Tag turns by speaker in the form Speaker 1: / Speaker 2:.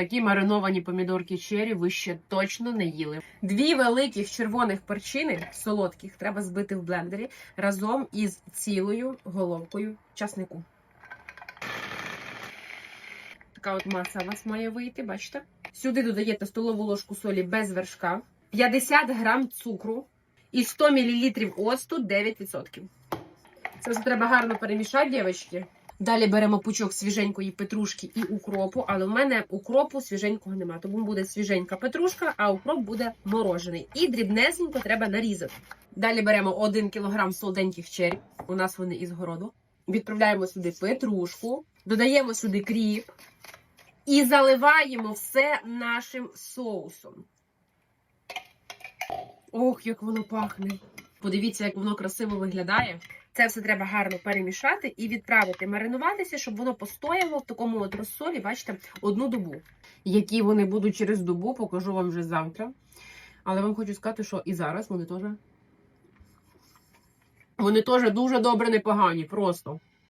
Speaker 1: Такі мариновані помідорки черрі ви ще точно не їли. Дві великих червоних перчини солодких треба збити в блендері разом із цілою головкою часнику. Така от маса у вас має вийти, бачите? Сюди додаєте столову ложку солі без вершка, 50 грам цукру і 100 мл оцту 9%. Це все треба гарно перемішати, дівчатки. Далі беремо пучок свіженької петрушки і укропу, але в мене укропу свіженького нема. Тому буде свіженька петрушка, а укроп буде морожений. І дрібнесенько треба нарізати. Далі беремо 1 кг солоденьких черрі. У нас вони із городу. Відправляємо сюди петрушку, додаємо сюди кріп і заливаємо все нашим соусом. Ох, як воно пахне! Подивіться, як воно красиво виглядає. Це все треба гарно перемішати і відправити маринуватися, щоб воно постояло в такому от розсолі, бачите, одну добу. Які вони будуть через добу, покажу вам вже завтра. Але вам хочу сказати, що і зараз вони теж. Вони теж дуже добре непогані, просто.